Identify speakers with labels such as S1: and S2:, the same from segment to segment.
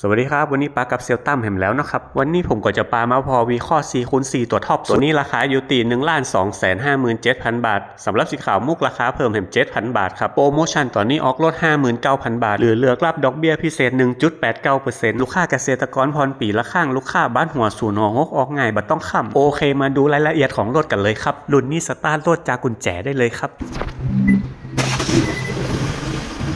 S1: สวัสดีครับ วันนี้ปากับเซลตัมแหมแล้วนะครับ วันนี้ผมก็จะปามาพอวีข้อ4คูณ4ตัวท็อปตัวนี้ราคาอยู่ตี1ล้าน2แสน57,000บาทสำหรับสีขาวมุกราคาเพิ่มแหม7,000บาทครับโปรโมชั่นตอนนี้ออกลด 59,000 บาท หรือเลือกรับดอกเบี้ยพิเศษ 1.89%ลูกค้าเกษตรกรพรปีละข้างลูกค้าบ้านหัวสูนหอกออกง่ายบัดต้องค้ำโอเค มาดูรายละเอียดของรถกันเลยครับรุ่นนี้สตาร์ทรถจากกุญแจได้เลยครับ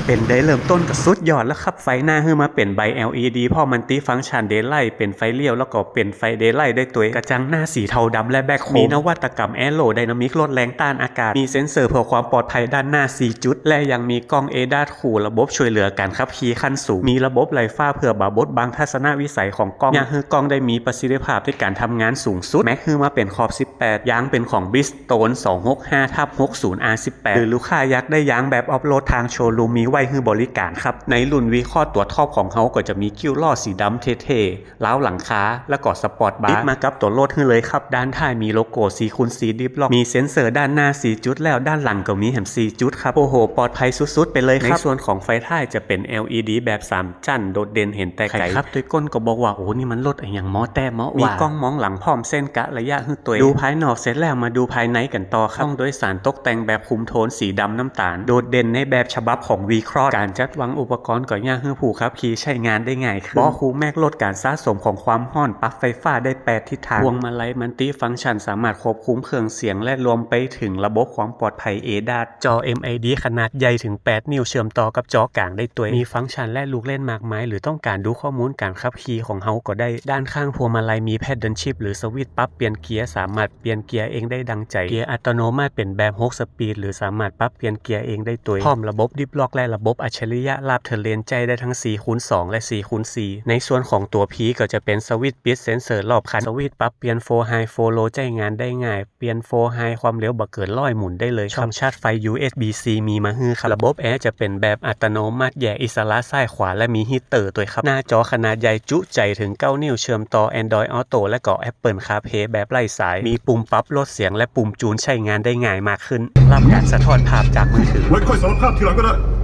S1: เป็นได้เริ่มต้นกับสุดยอดแล้วครับ ไฟหน้าขึ้นมาเป็นใบ LED พอมันตีฟังก์ชันเดย์ไลท์เป็นไฟเลี้ยวแล้วก็เป็นไฟเดย์ไลท์ได้ตัวเองกระจังหน้าสีเทาดำและแบ็คโคมมีนวัตกรรมแอโรไดนามิกลดแรงต้านอากาศ มีเซ็นเซอร์เพื่อความปลอดภัยด้านหน้า 4 จุด และยังมีกล้องเอดาขู่ระบบช่วยเหลือการขับขี่ขั้นสูง มีระบบไลฟ้าเพื่อบาบดบังทัศนวิสัยของกล้องยังคือกล้องได้มีประสิทธิภาพในการทำงานสูงสุดแม็กคือมาเป็นขอบ 18 ยางเป็นของ Bridgestone 265ทับ60 R18 หรือลูกค้าอยากได้ยางแบบออฟโรดทางโชว์รูมมีไว้ให้บริการครับ ในรุ่นวีคอตัวท็อปของเขาก็จะมีคิ้วล้อสีดำเท่ๆล้าวหลังคาและก็สปอร์ตบาร์ติดมากับตัวรถให้เลยครับ ด้านท้ายมีโลโก้สีคูณสีดิฟล็อกมีเซ็นเซอร์ด้านหน้า4จุดแล้วด้านหลังก็มีแหม4จุดครับโอ้โหปลอดภัยสุดๆไปเลยครับในส่วนของไฟท้ายจะเป็น LED แบบ3จั่นโดดเด่นเห็นแต่ไกลครับด้วยก้นก็บอกว่าโอ้นี่มันรถอย่างมอแต่มอว่ามีกล้องมองหลังพร้อมเส้นกะระยะให้ตัวเองดูภายนอกเสร็จแล้วมาดูภายในกันต่อครับห้องโดยสารตกแต่งแบบคุมโทนสีดำน้ำตาล โดดเด่นในแบบฉบับของ v c r o s s การจัดวางอุปกรณ์ก็ย่างให้ผู้ขับขี่ใช้งานได้ง่ายขึ้นบอคูแมกลดการสะสมของความห้อนปลั๊กไฟฟ้าได้ 8 ทิศทางพวงมาลัยมันติฟังก์ชันสามารถควบคุมเครื่องเสียงและรวมไปถึงระบบความปลอดภัย ADAS จอ MID ขนาดใหญ่ถึง 8 นิ้วเชื่อมต่อกับจอกลางได้ตัวมีฟังก์ชันและลูกเล่นมากมาย หรือต้องการดูข้อมูลการขับขี่ของเฮาก็ได้ด้านข้างพวงมาลัยมีแพดเดิลชิพหรือสวิตช์ปรับเปลี่ยนเกียร์สามารถเปลี่ยนเกียร์เองได้ดังใจเกียร์อัตโนมัติเป็นแบบ6สปีดหรือสามารถปรับเปลี่ยนเกียร์เองได้ตัวพร้อมระบบดิฟล็อกและระบบอัจฉริยะลาบเทเลนใจได้ทั้ง4คูณ2และ4คูณ4ในส่วนของตัว P ก็จะเป็นสวิตช์ปิดเซนเซอร์รอบคันสวิตช์ปรับเปลี่ยนโฟไฮโฟโลใจงานได้ง่าย เปลี่ยนโฟไฮความเร็วบ่เกินร้อยหมุนได้เลยช่องชาร์จไฟ USB-C มีมาให้ครับระบบแอร์จะเป็นแบบอัตโนมัติแยกอิสระซ้ายขวาและมีฮีตเตอร์ตัวครับ หน้าจอขนาดใหญ่จุใจถึง 9 นิ้วเชื่อมต่อ Android Auto และก็ Apple CarPlay แบบไร้สาย มีปุ่มปรับลดเสียงและปุ่มจูนใช้งานได้ง่ายมากขึ้นรับการสะท้อนภาพจากมือถือ
S2: ไว้ค่อยสารภาพทีหลังก็ได้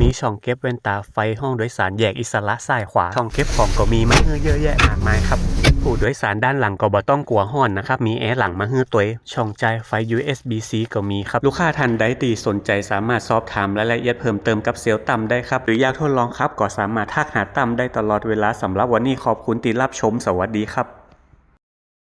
S1: มีช่องเก็บแว่นตาไฟห้องโดยสารแยกอิสระซ้ายขวา ช่องเก็บของก็มีมาให้เยอะแยะมากมายครับ ผู้โดยสารด้านหลังก็บ่ต้องกลัวห้อนนะครับ มีแอร์หลังมาให้ตัวช่องจ่ายไฟ USB-C ก็มีครับ ลูกค้าท่านใดตีสนใจสามารถสอบถามรายละเอียดเพิ่มเติมกับเซลล์ต่ำได้ครับ หรืออยากทดลองครับก็สามารถทักหาต่ำได้ตลอดเวลาสำหรับวันนี้ขอบคุณที่รับชม สวัสดีครับ